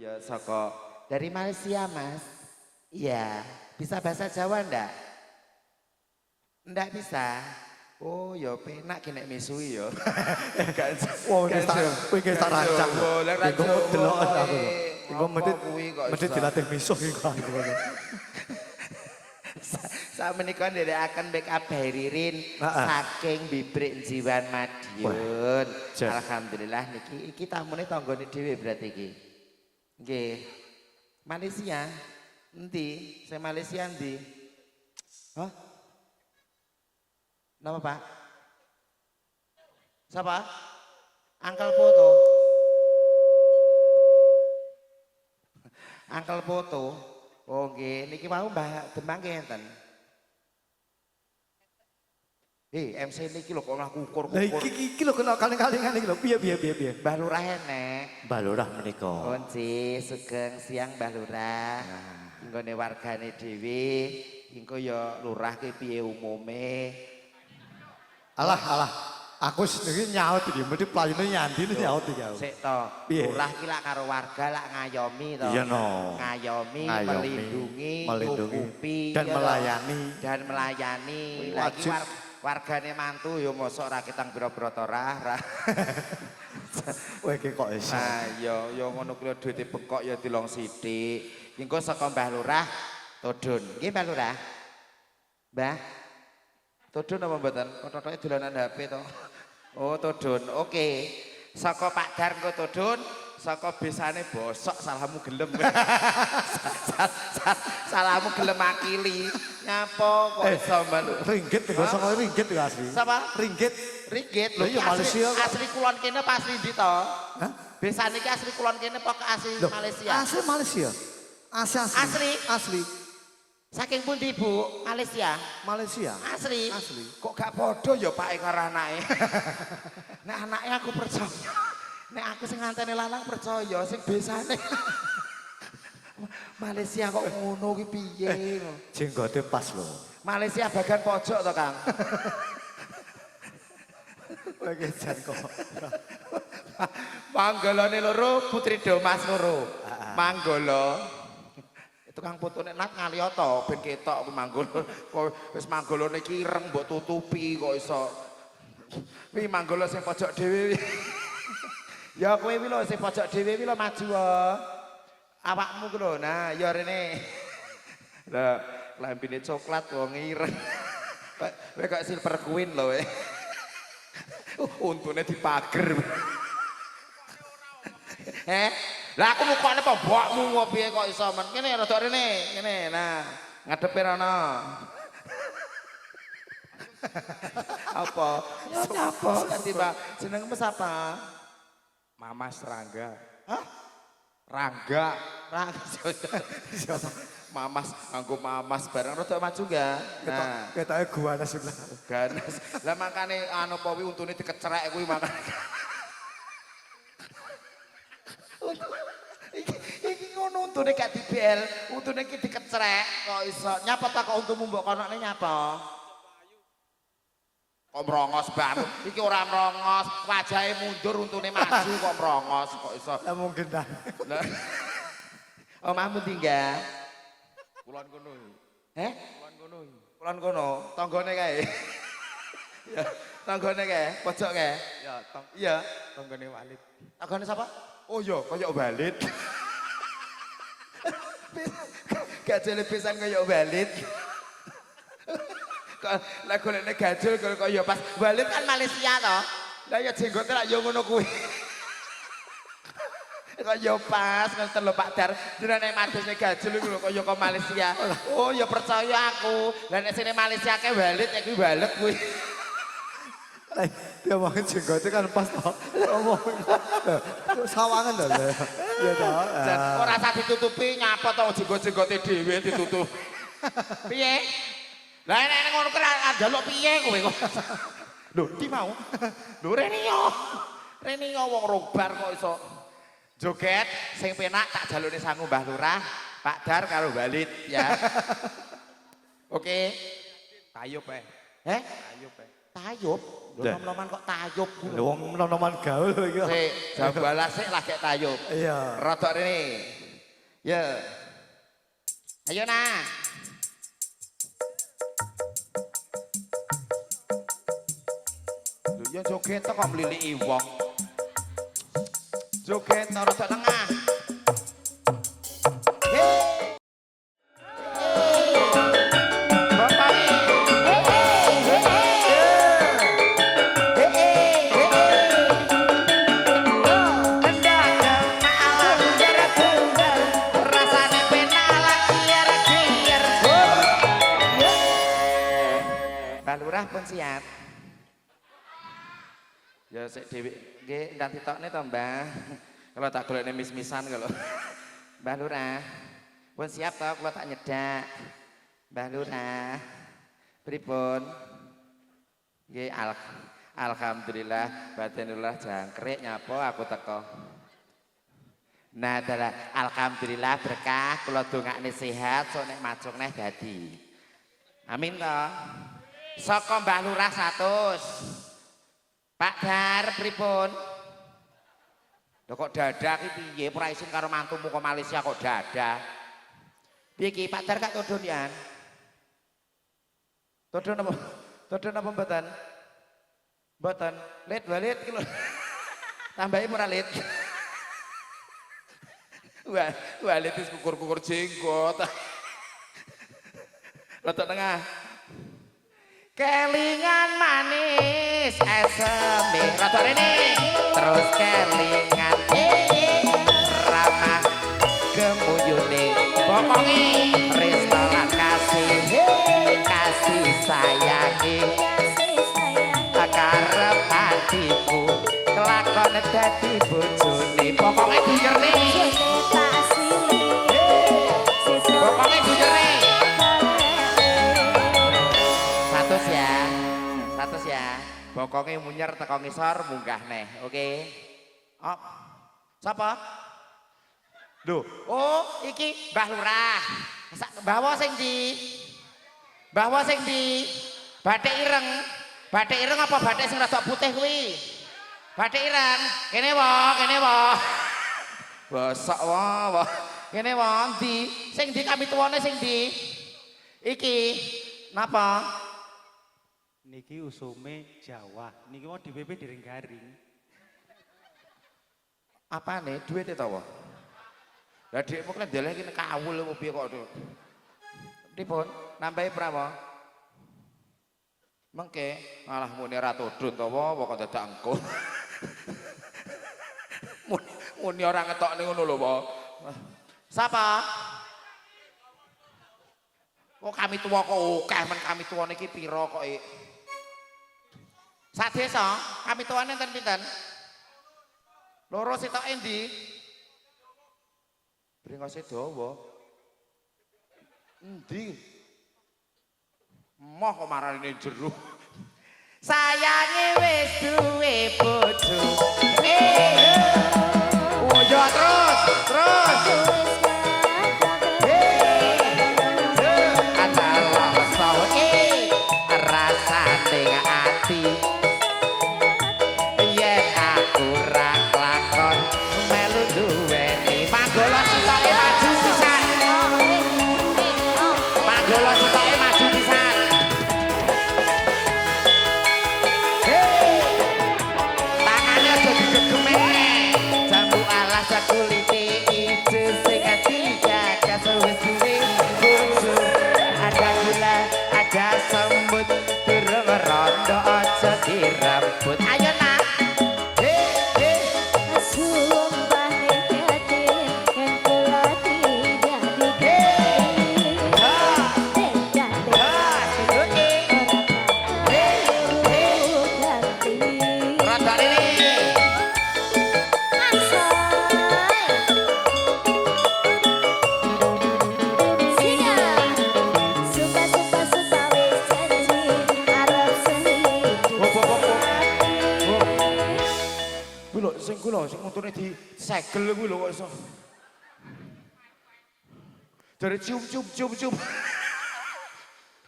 ya saka Dari Malaysia, Mas. Iya. Bisa bahasa Jawa ndak? Ndak bisa. Oh, ya penak ki nek misui ya. Wah, wis tak kowe iki tak rancang. Engko delok aku. Engko mesti mesti dilatih misuh iku aku. Saya menikah dari akan backup Ririn Heeh. saking bibrik jiwan Madiun. Alhamdulillah niki iki tamune tanggane dhewe berarti iki. Nggih. Malaysia. Endi? Saya Malaysia endi? Hah? Nama Pak? Siapa? Angkel foto. Angkel foto. Oh nggih, niki mau Mbah Demang nggih enten. Eh, MC niki lho kok Lah kukur-kukur. iki iki lho kena kaling-kalingan iki lho. Piye piye piye piye. Mbah Lurah enek. Mbak Lurah menika. Kunci sugeng siang Mbah Lurah. Nggone wargane dhewe, engko ya lurah ki piye umume. Alah alah. Aku sendiri nyaut iki, mesti playune nyandi nyaut iki aku. Sik to, lurah ki lak karo warga lak ngayomi to. Iya, no. Ngayomi, Ngayomi, melindungi, melindungi, nyukupi, dan ya toh. melayani. Dan melayani. Lagi wajib. war, wargane mantu ya mosok ra kitang biro-biro to ra. ra. Kowe iki kok iso. Nah, ya ya ngono kuwi duwite bengkok ya dilong sithik. Engko saka Mbah Lurah Todun. Nggih Mbah Lurah. Mbah. Todun apa mboten? Kok totoke dolanan HP to. Oh, Todun. Oke. Saka Pak Dar engko Todun, saka besane bosok salahmu gelem. Sa- sa- salahmu gelem akili. Nyapa kok Eh. iso. Ringgit tiga sama ringgit iki asli. Sapa? Ringgit. Ringgit lho iya, asli, Malaysia kok. asli kulon kene asli ndi to? Hah? Besane iki asli kulon kene apa asli Loh, Malaysia? Asli Malaysia. Asli asli. Asli? Asli. Saking pundi Bu? Malaysia. Malaysia. Asli. Asli. Kok gak podo ya Pak karo anake? Nek anake aku percaya. Nek aku sing nganteni lanang percaya, sing besane. Malaysia kok ngono ki piye? Jenggote pas lho. Malaysia bagian pojok to, Kang? Iki jan kok. Manggolone loro, Putri Domas loro. Manggolo. Tukang fotone nat ngaliyoto ben ketok aku manggolo. Kok wis manggolone iki ireng mbok tutupi kok iso. Wi manggolo sing pojok dhewe. Ya kowe wi lho sing pojok dhewe wi lho maju wae. Awakmu ku lho. Nah, ya rene. Lah, lambene coklat wong ireng. Kowe kok silver queen lho. Uh, untune dipager. Eh, lah aku mukane apa mbokmu ngopi kok iso men. Kene rada rene, kene. Nah, ngadepe rono. apa? Ya apa ganti Mbak? Jenengmu sapa? Mamas Rangga. Hah? Rangga. Rang. Mamas, nganggo mamas bareng rada maju ga? Nah, Ketoke gua ana sebelah. ganas. Lah makane anu apa kuwi untune dikecerek kuwi makane. iki iki ngono untune gak dibel, untune iki dikecerek kok iso. Nyapa ta kok untumu mbok konokne nyapa? Kok merongos banget. Iki ora merongos, wajahe mundur untune maju kok merongos kok iso. Ya mungkin dah. Lah. Omahmu tinggal. Kulon kono. Eh? Kulon kono. Kulon kono, tanggane kae. ya, tanggane kae, pojok kae. Ya, tong Iya. tonggone Walid. Tanggane sapa? Oh iya, kaya Walid. Gajole pisan kaya Walid. Kok lah golekne gajol kok kaya pas Walid kan Malaysia to. Lah ya jenggote lak yo ngono kuwi. Kaya pas ngoten lho Pak Dar, jenenge madusne gajol iku lho kaya kok Malaysia. Oh ya percaya aku. Lah nek sini Malaysia ke Walid ya kuwi Walid kuwi. Eh, Dia mau jenggote kan pas toh. Ngomong. Sawangan lho. Ya toh. Dan Ah. ora usah ditutupi nyapa to jenggot-jenggote dhewe ditutup. Piye? Lah nek ngono kuwi njaluk piye kowe kok? Lho, di mau. Lho rene yo. Rene yo wong robar kok iso joget sing penak tak jalukne sangu Mbah Lurah, Pak Dar karo Walid ya. Oke. Kayu pe. Eh? Kayu pe. Tayub. Lho nom-noman kok tayub. Lho wong nom-noman gaul iki. Sik, jambala sik lagi tayub. Iya. Rodok rene. Ya. Ayo nah. Joget kok mliliki wong. Joget rodok tengah. Ya sik dhewe nggih nganti tokne to, Mbah. Kalau tak golekne mis-misan kalau. Mbah Lurah pun siap to kalau tak nyedak. Mbah Lurah. Pripun? Nggih al alhamdulillah batinullah jangkrik nyapa aku teko. Nah, adalah alhamdulillah berkah kula dongakne sehat sok nek macung neh dadi. Amin to. Saka Mbah Lurah 100. Pak Dar pripun? Lho kok dadah ki piye? Ora isin karo mantumu kok Malaysia kok dadah. Piye ki Pak Dar kak todon yan? Todon apa? Todon apa mboten? Mboten. Lit walit ki lho. Tambahi ora lit. Wah, walit wis kukur-kukur jenggot. Rotok tengah. Kelingan manis eseme rada rene. Terus kelingan eh ramah gemuyune bokonge restoran kasih eh, kasih sayangi. Karep hatiku kelakon dadi bojone. Pokoke bujerne pokoke ya. Bokongnya munyer teko ngisor munggah neh. Oke. Oh. Sapa? Duh, oh iki Mbah Lurah. Bawa sing di. Bawa sing di. Batik ireng. Batik ireng apa batik sing rada putih kuwi? Batik ireng. Kene wae, kene wae. Bosok wae. Kene wae ndi? Sing di kami tuwane sing di. Iki napa? Niki usume Jawa. Niki mau di PP Dering Garing. apa nih duit itu apa? Lah dhek mung ndeleh iki kawul apa piye kok. Dipun nambahi berapa? Mengke malah muni ora tudun to apa kok dadak engko. Muni- ora ngetokne ngono lho apa. Sapa? Kok kami tua kok akeh men kami tua niki pira kok ik? Sak desa kami tuane enten pinten? Loro sitok endi? Bringose dawa. Endi? Moh kok marane jero. Sayange wis duwe bojo. Dari cium cium cium cium.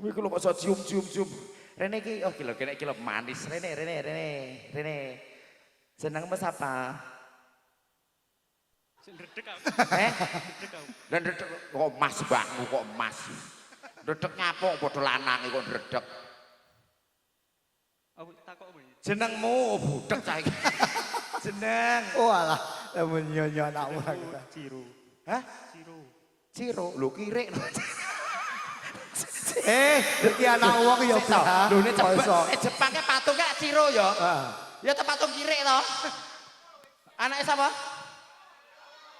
Kuwi kuwi lho kok iso cium cium cium. Rene iki oh iki lho kene iki lho manis. Rene Rene Rene Rene. Senengmu sapa? Sing redek aku. Eh? Redek aku. Dan redek kok emas mbakmu kok emas. Redek nyapok padha lanange kok redek. Aku takok apa ya? Jenengmu oh, budek cah iki. Jeneng. Oh alah, menyonyo anak orang kita. Ciro. Hah? Ciro. Lho kirik. Eh, iki anak wong ya bisa. Lho Kok cepet. Eh Jepangnya patung gak Ciro ya? Ya te patung kirik to. Anaknya siapa?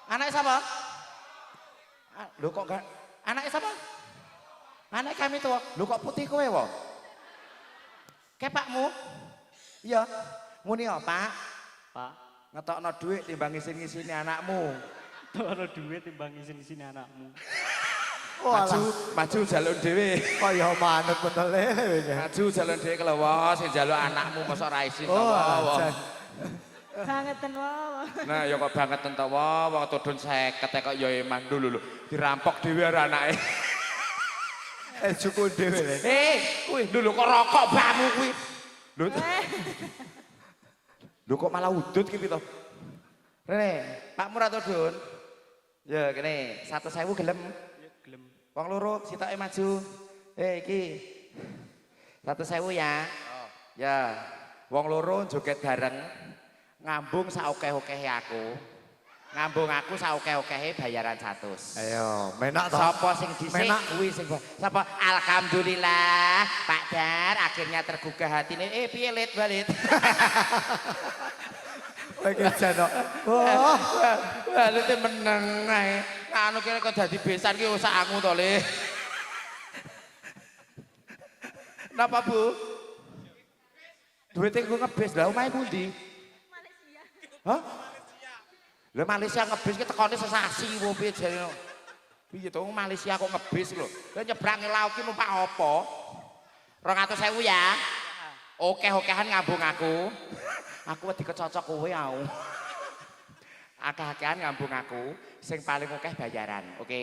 Anaknya siapa? Ah, Lho kok gak Anaknya siapa? Anak kami tuh. Lho kok putih kowe wo? Kepakmu? Iya. Muni ya, Pak. Pak. Ngetokno duit timbang ngisin-ngisini anakmu. Ada duit timbang sini anakmu. Oh Maju, maju jalur dhewe. kaya manut bener lele. Maju jalur dhewe kelewo sing jaluk anakmu mosok ra isin to, Oh, ajan. Bangeten wae. Nah, ya kok banget to wong wong tudun 50 e kok ya emang dulu lho. Dirampok dhewe karo anake. Eh, cukup dhewe. Eh, kuwi dulu kok rokok bamu kuwi. Lho. Lho kok malah udut ki to. Rene, Pak Murad Tudun. Ya kene, 100.000 gelem. Ya gelem. Wong loro sitoke maju. Eh iki. 100.000 ya. Ya. Wong loro joget bareng. Ngambung saokeh-okehe aku. Ngambung aku saokeh-okehe bayaran 100. Ayo, menak to. Sapa sing dhisik Menak. kuwi sing sapa alhamdulillah Pak Dar akhirnya tergugah hatine eh piye lit balit Iki jano. Wah, balit meneng ae anu kene kok dadi besan ki usahmu to le Napa Bu Duitnya gue ngebis, lah omahe pundi? Hah? Lah Malaysia ngebis ki tekone sesasi wo piye jare. Piye to Malaysia kok ngebis lho. Lah nyebrang laut ki numpak apa? 200.000 ya. Oke-okehan ngambung aku. Aku wedi kecocok kowe au. Akeh-akehan ngambung aku, sing paling akeh bayaran, oke?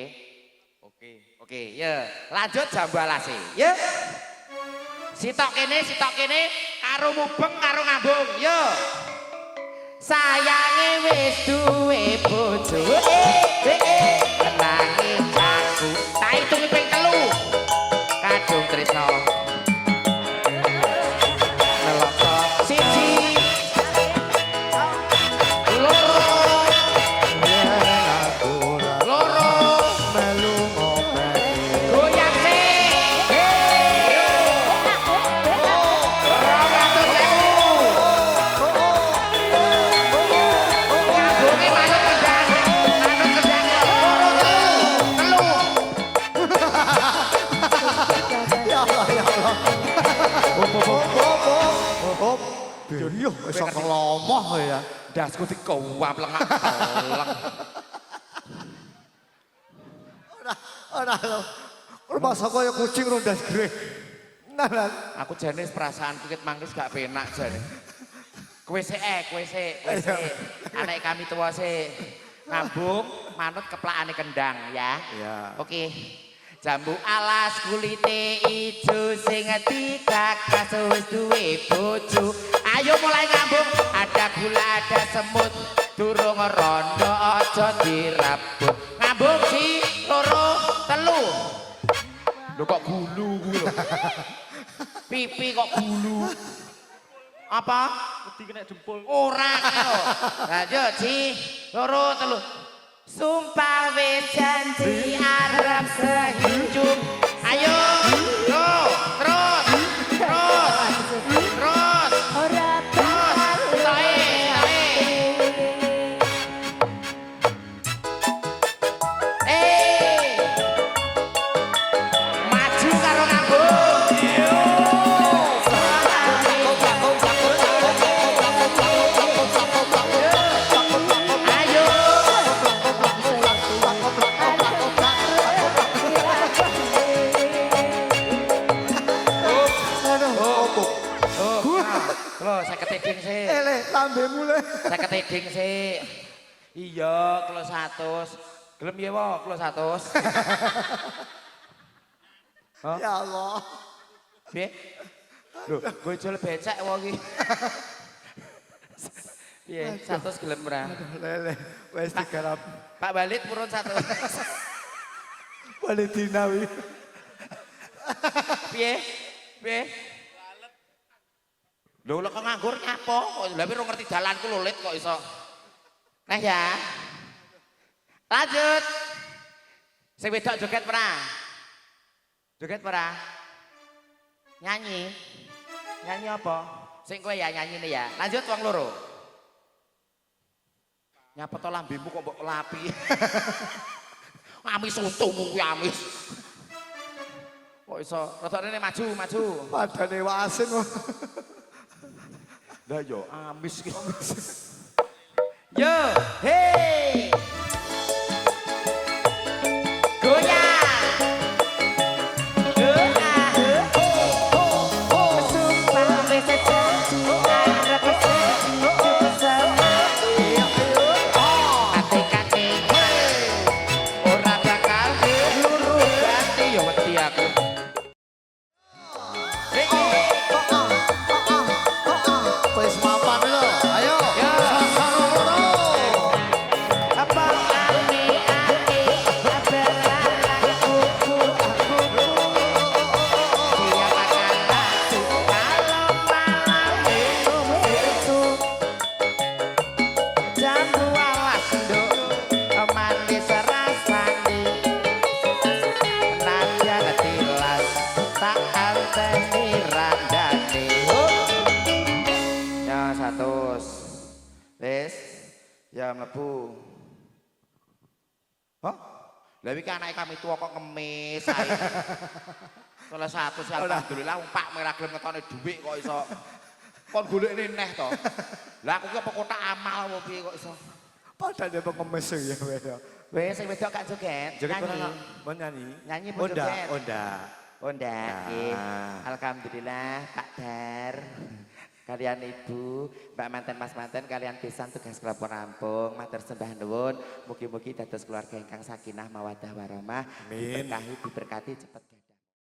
Oke. Oke, ya. Lanjut jambu alase. Ya. Sitok kene, sitok kene karo mubeng karo ngambung. Yo. Sayange wis duwe bojo. Yo, wis kelomoh ya. Dasku dikowap lengak. Ora, ora lho. Rumah saka ya kucing rondas gre. Nah. Aku jane perasaanku ket mangkis gak penak jane. Kowe sik eh, kowe sik, kowe sik. Anak kami tua sik. Ngambung manut keplakane kendang ya. Ya. Oke. Jambu alas kulite ijo sing dikakas wis duwe bojo. Ayo mulai ngambung, ada gula ada semut. Durung rondo aja dirabut. Ngambung si loro telu. Lho kok gulu kuwi lho. Pipi kok gulu. Apa? Wedi kena jempol. Ora karo. Lanjut si loro telu. Sumpah wis janji arep sehidup. Ayo, Aduh, opo. Lho, saya keteding sih. Eh, le, lambemu le. Saya keteding sih. Iya, kilo satu. Gelem ya, wo, kilo satu. Ya Allah. Piye? Lho, gue jual becek wong iki. Piye, satu gelem ora? Lele, wis digarap. Pak Balit purun satu. Valentina wi. Piye? Piye? Lho kok nganggur nyapo? Lha ora ngerti dalanku lho Lit kok iso. Nah ya. Lanjut. Sing wedok joget ora? Joget ora? Nyanyi. Nyanyi apa? Sing kowe ya nyanyine ya. Lanjut wong loro. Nyapa to lambemu kok mbok lapi. amis untumu kuwi amis. Kok iso rada rene maju, maju. Padane wasin kok. Lah yo amis ki. Yo, hey. Anake kami tua kok ngemis ae. Salah satu sih alhamdulillah wong Pak merah gelem ngetone dhuwit kok iso. Kon golekne neh to. Lah aku ki apa kotak amal apa piye kok iso. Padane pengemis ya wis. Wes sing wedok gak joget. Joget mana? Mau nyanyi? Nyanyi pun Onda, joget. onda. Onda. Nggih. Alhamdulillah Pak Dar. Kalian Ibu, Mbak manten Mas manten kalian pisan tugas kelapa rampung, matur sembah nuwun, mugi-mugi dados keluarga ingkang sakinah mawaddah warahmah, diberkahi diberkati cepet